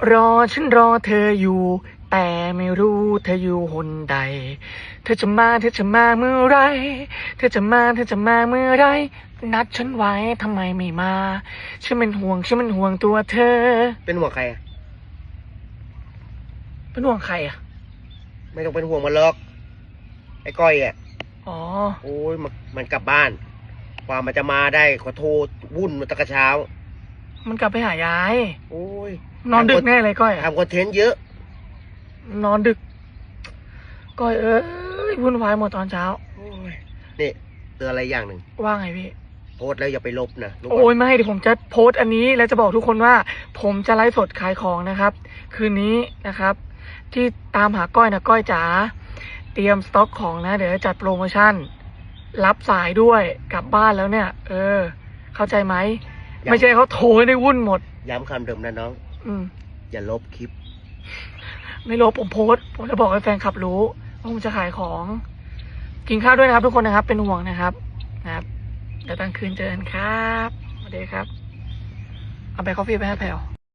รอฉันรอเธออยู่ แต่ไม่รู้เธออยู่หนใด เธอจะมาเธอจะมาเมื่อไร เธอจะมาเธอจะมาเมื่อไร นัดฉันไว้ทำไมไม่มาฉันเป็นห่วงฉันเป็นห่วงตัวเธอ เป็นห่วงใครอะเป็นห่วงใครอะ ไม่ต้องเป็นห่วงมันหรอก ไอ้ก้อยอะ อ๋อ โอ้ยมันมันกลับบ้านกว่ามันจะมาได้ขอโทษวุ่นมาตั้งแต่เช้า มันกลับไปหายาย โอ้ย นอนดึกแน่เลยก้อยอะทำคอนเทนต์เยอะ นอนดึก ก้อยเอ้ยวุ่นวายหมดตอนเช้าโอ้ยนี่เตือนอะไรอย่างหนึ่งว่าไงพี่โพสต์แล้วอย่าไปลบนะรู้ปะโอ้ยไม่เดี๋ยวผมจะโพสต์อันนี้แล้วจะบอกทุกคนว่า ผมจะไลฟ์สดขายของนะครับ คืนนี้นะครับ ที่ตามหาก้อยนะก้อยจ๋าเตรียมสต็อกของนะ เดี๋ยวจะจัดโปรโมชั่น รับสายด้วยกลับบ้านแล้วเนี่ย เออ เข้าใจไหม ไม่ใช่เขาโทรให้ได้วุ่นหมด ย้ำคำเดิมนะน้อง อืม อย่าลบคลิป ไม่ลบผมโพสต์ผมจะบอกให้แฟนคลับรู้ว่าผมจะขายของ กินข้าวด้วยนะครับทุกคนนะครับ เป็นห่วงนะครับนะครับเดี๋ยวตอนคืนเจอกันครับสวัสดีครับ เอาไปคอฟฟี่ไปให้แพลว